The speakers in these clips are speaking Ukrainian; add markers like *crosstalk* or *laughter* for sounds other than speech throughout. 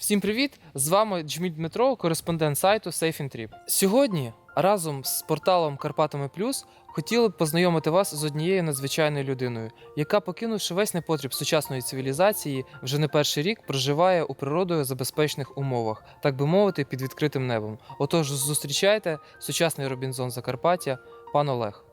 Всім привіт! З вами Джміль Дмитро, кореспондент сайту Safe Trip. Сьогодні разом з порталом Карпатами Плюс хотіли б познайомити вас з однією надзвичайною людиною, яка, покинувши весь непотріб сучасної цивілізації, вже не перший рік проживає у природою забезпечених умовах, так би мовити, під відкритим небом. Отож, зустрічайте сучасний Робінзон Закарпаття, пан Олег.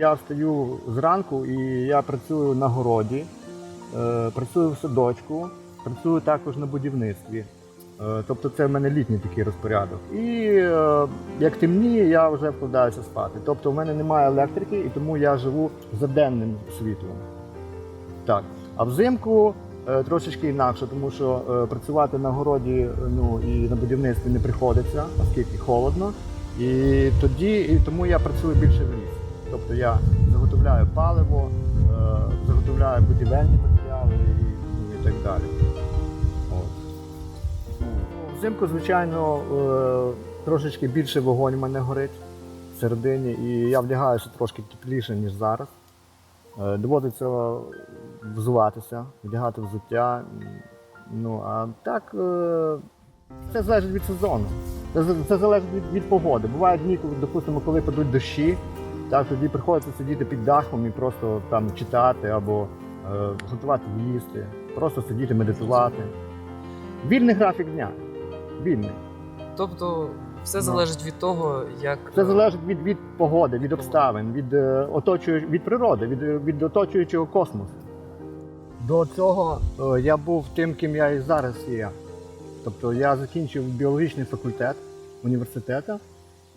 Я встаю зранку і я працюю на городі, е, працюю в садочку, працюю також на будівництві. Е, Тобто це в мене літній такий розпорядок. І е, як темніє, я вже вкладаюся спати. Тобто в мене немає електрики, і тому я живу за денним світлом. Так. А взимку трошечки інакше, тому що працювати на городі ну, і на будівництві не приходиться, оскільки холодно. І тоді, і тому я працюю більше в лісі. Тобто я заготовляю паливо, е, заготовляю будівельні матеріали і, і так далі. Ну, Взимку, звичайно, е, трошечки більше вогонь в мене горить всередині, і я вдягаюся трошки тепліше, ніж зараз. Е, Доводиться взуватися, вдягати взуття. Ну, а так, це залежить від сезону. Це залежить від, від погоди. Бувають дні, коли, допустимо, коли падуть дощі, так, тоді приходиться сидіти під дахом і просто там читати або е, готувати їсти, просто сидіти, медитувати. Вільний графік дня. Вільний. Тобто, все Ну. залежить від того, як Це залежить від, від погоди, від обставин, від, е, оточую, від природи, від, е, від оточуючого космосу. До цього е, я був тим, ким я і зараз є. Тобто я закінчив біологічний факультет університету,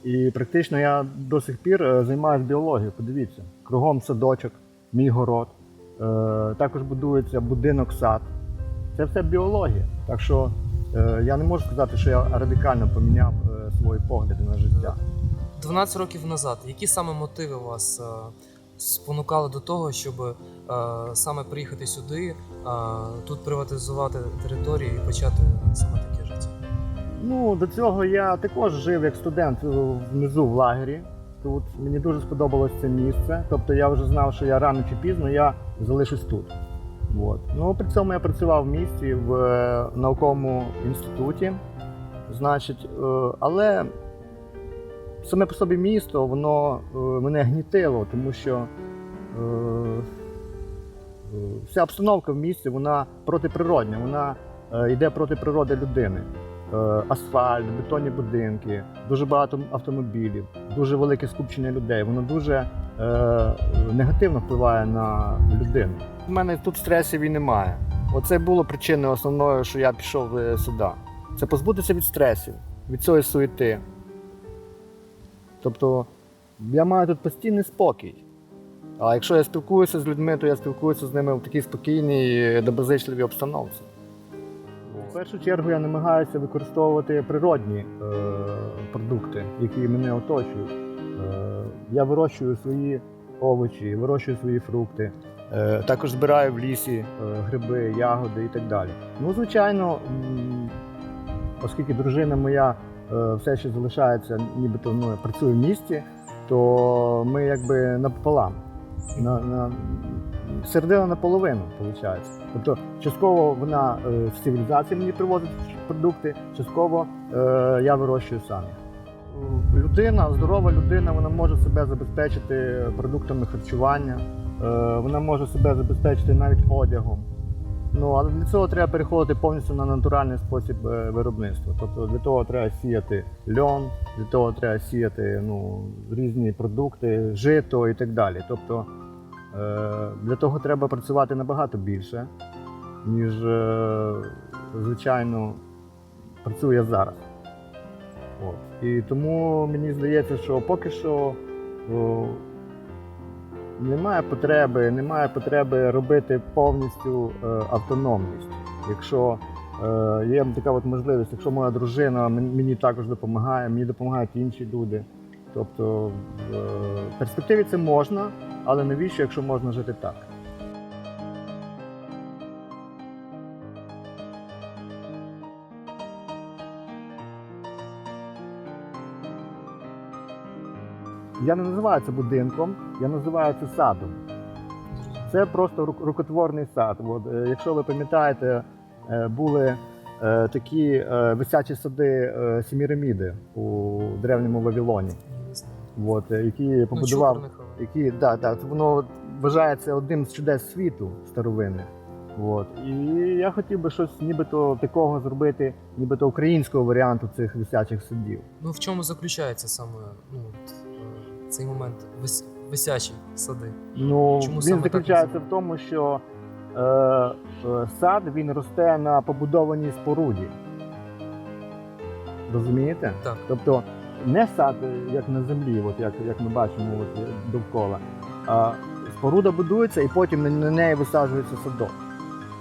і практично я до сих пір е, займаюся біологією. Подивіться, кругом садочок, мій город. Е, Також будується будинок сад. Це все біологія. Так що е, я не можу сказати, що я радикально поміняв свої погляди на життя. 12 років назад, які саме мотиви вас спонукали до того, щоб саме приїхати сюди, тут приватизувати територію і почати саме таке життя? Ну, до цього я також жив як студент внизу в лагері. Тут мені дуже сподобалось це місце. Тобто я вже знав, що я рано чи пізно я залишусь тут. От. Ну, при цьому я працював в місті в е, науковому інституті. Значить, е, але саме по собі місто, воно е, мене гнітило, тому що вся обстановка в місті вона протиприродня, вона йде проти природи людини. Е, Асфальт, бетонні будинки, дуже багато автомобілів, дуже велике скупчення людей. Воно дуже е, негативно впливає на людину. У мене тут стресів і немає. Оце було причиною основною, що я пішов е, сюди. Це позбутися від стресів, від цієї суєти. Тобто я маю тут постійний спокій. А якщо я спілкуюся з людьми, то я спілкуюся з ними в такій спокійній, доброзичливій обстановці. В першу чергу я намагаюся використовувати природні е, продукти, які мене оточують. Е, я вирощую свої овочі, вирощую свої фрукти. Е, також збираю в лісі е, гриби, ягоди і так далі. Ну, звичайно, оскільки дружина моя е, все ще залишається, нібито ну, працює в місті, то ми якби напополам. На, на, середина наполовину, виходить. Тобто, частково вона е, з цивілізації мені привозить продукти, частково е, я вирощую сам. Людина, здорова людина, вона може себе забезпечити продуктами харчування, е, вона може себе забезпечити навіть одягом. Ну, але для цього треба переходити повністю на натуральний спосіб е, виробництва. Тобто для того треба сіяти льон, для того треба сіяти ну, різні продукти, жито і так далі. Тобто е, для того треба працювати набагато більше, ніж, е, звичайно, працюю я зараз. От. І тому мені здається, що поки що немає потреби, немає потреби робити повністю е, автономність. Якщо е, є така от можливість, якщо моя дружина мені також допомагає, мені допомагають інші люди. Тобто в е, перспективі це можна, але навіщо, якщо можна жити так? Я не називаю це будинком, я називаю це садом. Це просто рукотворний сад. От, е, якщо ви пам'ятаєте, е, були е, такі висячі сади Сіміраміди у древньому Вавилоні, от, які Ну, побудував. які да, да, воно вважається одним з чудес світу старовинних. От. І я хотів би щось нібито такого зробити, нібито українського варіанту цих висячих садів. Ну в чому заключається саме ну, цей момент вис... висячі сади? Ну, Чому він саме так заключається в тому, що е, е, сад він росте на побудованій споруді. Розумієте? Так. Тобто не сад, як на землі, от як, як ми бачимо от, е, довкола, а споруда будується і потім на неї висаджується садок.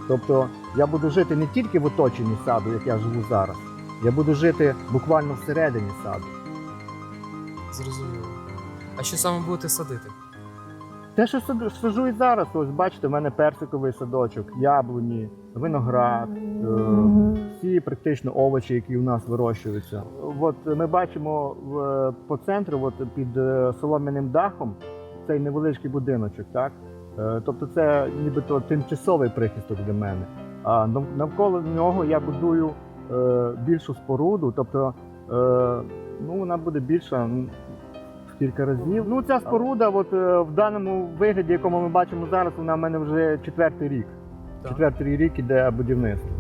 Тобто я буду жити не тільки в оточенні саду, як я живу зараз, я буду жити буквально всередині саду. Зрозуміло. А що саме будете садити? Те, що саду- саджу і зараз, ось бачите, в мене персиковий садочок, яблуні, виноград, е, всі практично овочі, які у нас вирощуються. От ми бачимо по центру, от під е, солом'яним дахом, цей невеличкий будиночок, так? Е, Тобто це нібито тимчасовий прихисток для мене. А нав- навколо нього я будую більшу споруду, тобто ну, вона буде більша кілька разів. Ну, ця споруда, от, е, в даному вигляді, якому ми бачимо зараз, вона в мене вже четвертий рік. Так. Четвертий рік іде будівництво.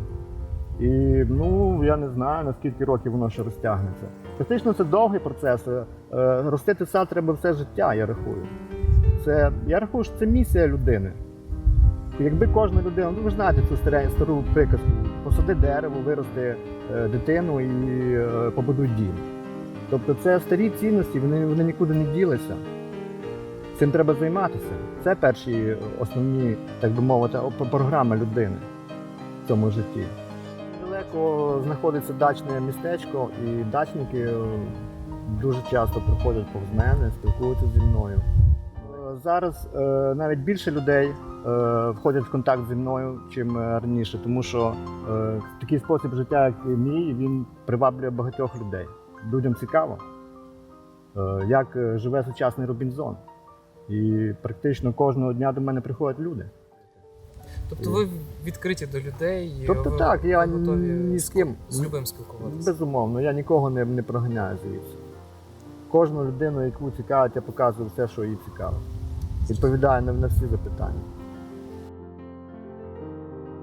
І ну я не знаю наскільки років воно ще розтягнеться. Фактично це довгий процес. Е, Ростити сад треба все життя, я рахую. Це я рахую, що це місія людини. Якби кожна людина, ну ви ж знаєте цю старе- стару приказку, посади дерево, вирости е, дитину і е, побудуй дім. Тобто це старі цінності, вони, вони нікуди не ділися. Цим треба займатися. Це перші основні, так би мовити, програми людини в цьому житті. Далеко знаходиться дачне містечко, і дачники е, дуже часто приходять повз мене, спілкуються зі мною. Е, Зараз е, навіть більше людей входять в контакт зі мною, чим раніше, тому що такий спосіб життя, як мій, він приваблює багатьох людей. Людям цікаво, е, як е, живе сучасний Робінзон. І практично кожного дня до мене приходять люди. Тобто ви відкриті до людей, Тобто ви, так, я готові ні з ким- з любим спілкуватися. Безумовно, я нікого не, не проганяю звідси. Кожну людину, яку цікавить, я показую все, що їй цікаво. Відповідаю на, на всі запитання.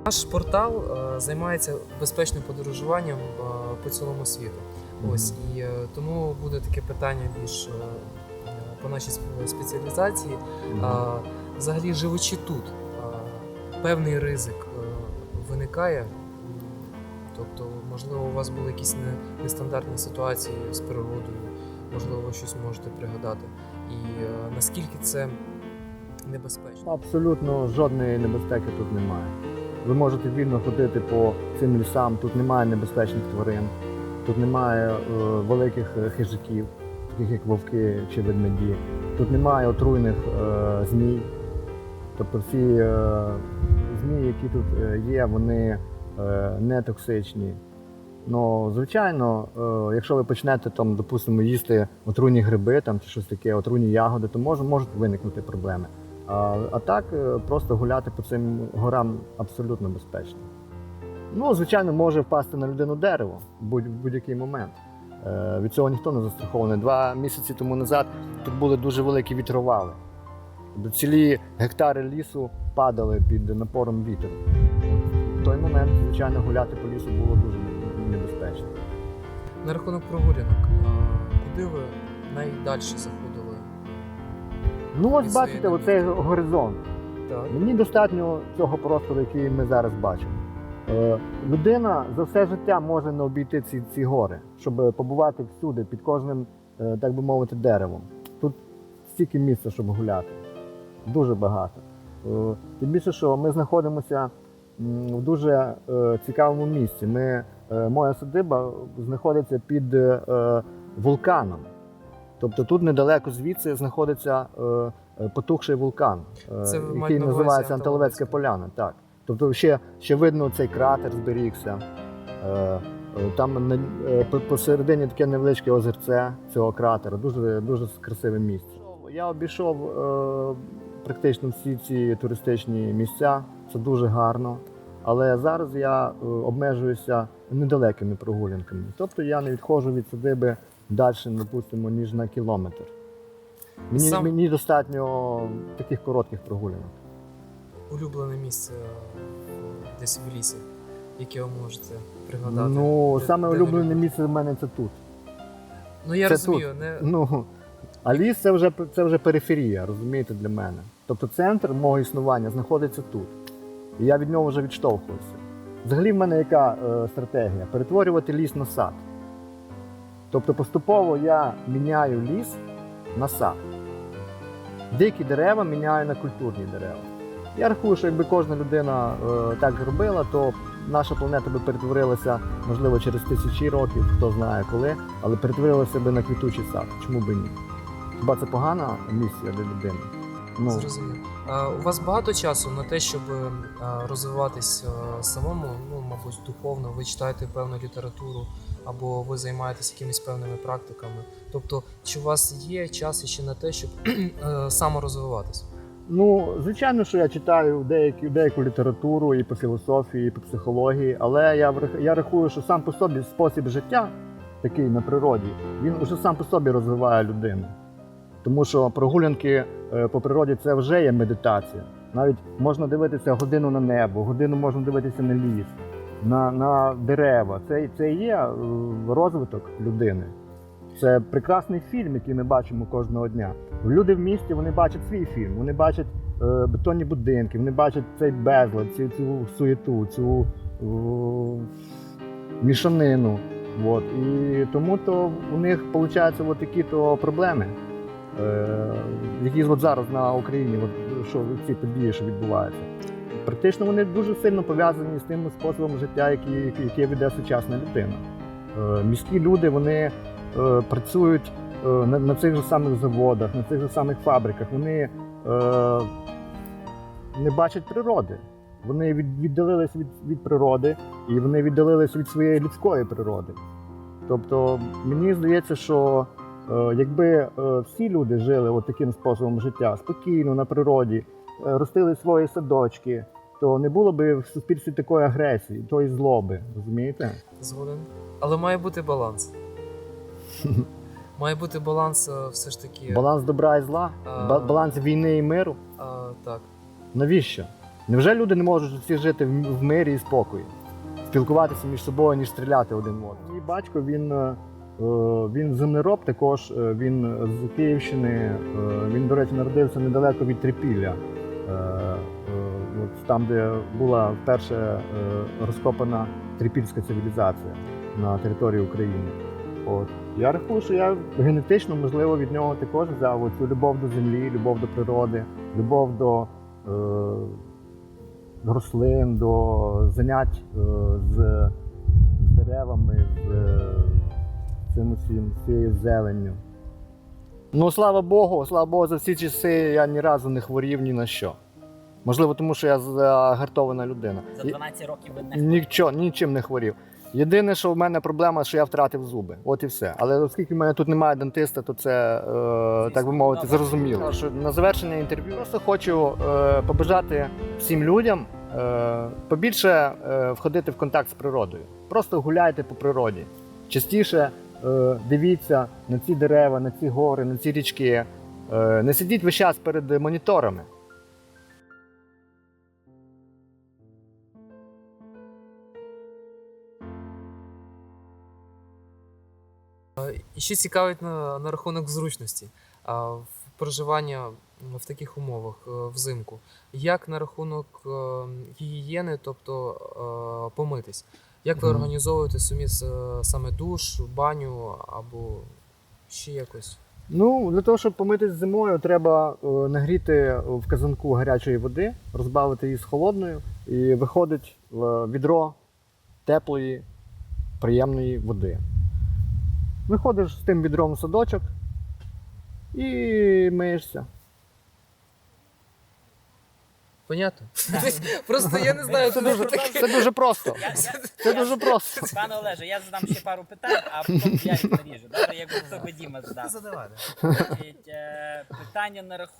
Наш портал е, займається безпечним подорожуванням е, по цілому світу. Ось і е, тому буде таке питання більш е, по нашій сп- спеціалізації. Взагалі, живучи тут, певний ризик е, виникає. Тобто, можливо, у вас були якісь нестандартні ситуації з природою, можливо, ви щось можете пригадати. І наскільки це небезпечно? Абсолютно жодної небезпеки тут немає. Ви можете вільно ходити по цим лісам, тут немає небезпечних тварин, тут немає е, великих е, хижаків, таких як вовки чи ведмеді. Тут немає отруйних е, змій. Тобто всі змії, які тут є, вони не токсичні. Ну, звичайно, якщо ви почнете там, допустимо, їсти отруйні гриби там, чи щось таке, отруйні ягоди, то може, можуть виникнути проблеми. А, а так, просто гуляти по цим горам абсолютно безпечно. Ну, звичайно, може впасти на людину дерево в будь- в будь-який момент. Е, Від цього ніхто не застрахований. Два місяці тому назад тут були дуже великі вітровали. Цілі гектари лісу падали під напором вітру. В той момент, звичайно, гуляти по лісу було дуже небезпечно. На рахунок прогулянок, куди ви найдальше заходили? Ну, ось бачите, оцей горизонт. Так. Мені достатньо цього простору, який ми зараз бачимо. Е, людина за все життя може не обійти ці, ці гори, щоб побувати всюди, під кожним, е, так би мовити, деревом. Тут стільки місця, щоб гуляти. Дуже багато. Е, Тим більше, що ми знаходимося в дуже цікавому місці. Ми, моя садиба знаходиться під вулканом. Тобто тут недалеко звідси знаходиться потухший вулкан, Це який називається? Антоловецька поляна. Так. Тобто ще, ще видно цей кратер зберігся. Е, е, Там е, посередині таке невеличке озерце цього кратера, дуже, дуже красиве місце. Я обійшов практично всі ці туристичні місця. Це дуже гарно. Але зараз я обмежуюся недалекими прогулянками. Тобто я не відходжу від садиби далі, допустимо, ніж на кілометр. Мені, Сам- мені достатньо таких коротких прогулянок. Улюблене місце десь в лісі, яке ви можете пригадати. Ну, Де- саме де улюблене любите? місце в мене це тут. Ну я це розумію, не Ну, а ліс це вже, це вже периферія, розумієте, для мене. Тобто центр мого існування знаходиться тут. І я від нього вже відштовхуюся. Взагалі в мене яка е, стратегія? Перетворювати ліс на сад. Тобто поступово я міняю ліс на сад. Дикі дерева міняю на культурні дерева. Я рахую, що якби кожна людина е, так робила, то наша планета би перетворилася, можливо, через тисячі років, хто знає коли, але перетворилася би на квітучий сад. Чому би ні? Хіба це погана місія для людини? Ну, зрозумів. А, у вас багато часу на те, щоб е, розвиватись е, самому, ну, мабуть, духовно, ви читаєте певну літературу або ви займаєтесь якимись певними практиками. Тобто, чи у вас є час ще на те, щоб *clears throat* е, саморозвиватись? Ну, звичайно, що я читаю деякі, деяку літературу і по філософії, і по психології, але я, я рахую, що сам по собі спосіб життя, такий на природі, він уже сам по собі розвиває людину. Тому що прогулянки е, по природі це вже є медитація. Навіть можна дивитися годину на небо, годину можна дивитися на ліс, на, на дерева. Це, це є е, розвиток людини. Це прекрасний фільм, який ми бачимо кожного дня. Люди в місті вони бачать свій фільм, вони бачать е, бетонні будинки, вони бачать цей безлад, цю, цю суєту, цю о, мішанину. От. І тому то у них виходить от такі то проблеми, е, які от зараз на Україні, от, що ці події, що відбуваються. Практично вони дуже сильно пов'язані з тим способом життя, який, який веде сучасна людина. Е, міські люди вони е, працюють е, на, цих же самих заводах, на цих же самих фабриках. Вони е, не бачать природи. Вони від, віддалились від, від природи і вони віддалились від своєї людської природи. Тобто, мені здається, що е, якби е, всі люди жили от таким способом життя, спокійно на природі, е, ростили свої садочки, то не було би в суспільстві такої агресії, тої злоби, розумієте? Згоден. Але має бути баланс. *laughs* Має бути баланс е, все ж таки. Баланс добра і зла, А. ба- баланс війни і миру. А, так. Навіщо? Невже люди не можуть всі жити в в мирі і спокої, спілкуватися між собою, ніж стріляти один в одного? Мій батько він, е, е, він землероб, також е, він з Київщини. е, Він, до речі, народився недалеко від Трипілля, е, е, от там, де була вперше е, розкопана трипільська цивілізація на території України. От. Я рахую, що я генетично, можливо, від нього також взяв цю любов до землі, любов до природи, любов до е, рослин, до занять е, з, деревами, з е, цим усім, цією зеленню. Ну, слава Богу, слава Богу, за всі часи я ні разу не хворів ні на що. Можливо, тому що я загартована людина. За 12 років ви не Нічого, нічим не хворів. Єдине, що в мене проблема, що я втратив зуби. От і все. Але оскільки в мене тут немає дентиста, то це, е, так би мовити, зрозуміло. Що на завершення інтерв'ю просто хочу е, побажати всім людям е, побільше е, входити в контакт з природою. Просто гуляйте по природі. Частіше е, дивіться на ці дерева, на ці гори, на ці річки. Е, не сидіть весь час перед моніторами. І ще цікавить на, на рахунок зручності а, в проживання в таких умовах е, взимку. Як на рахунок е, гігієни, тобто е, помитись? Як ви Мгм. організовуєте самі саме душ, баню або ще якось? Ну, для того, щоб помитись зимою, треба е, нагріти в казанку гарячої води, розбавити її з холодною, і виходить е, відро теплої, приємної води. Виходиш з тим відром в садочок і миєшся. Понятно? Просто я не знаю, Це дуже, таке. це дуже просто. *laughs* Це дуже просто. пане Олеже, я задам ще пару питань, а потім я відріжу. Добре, як тобі Діма задав. Значить, е, Питання на рахунок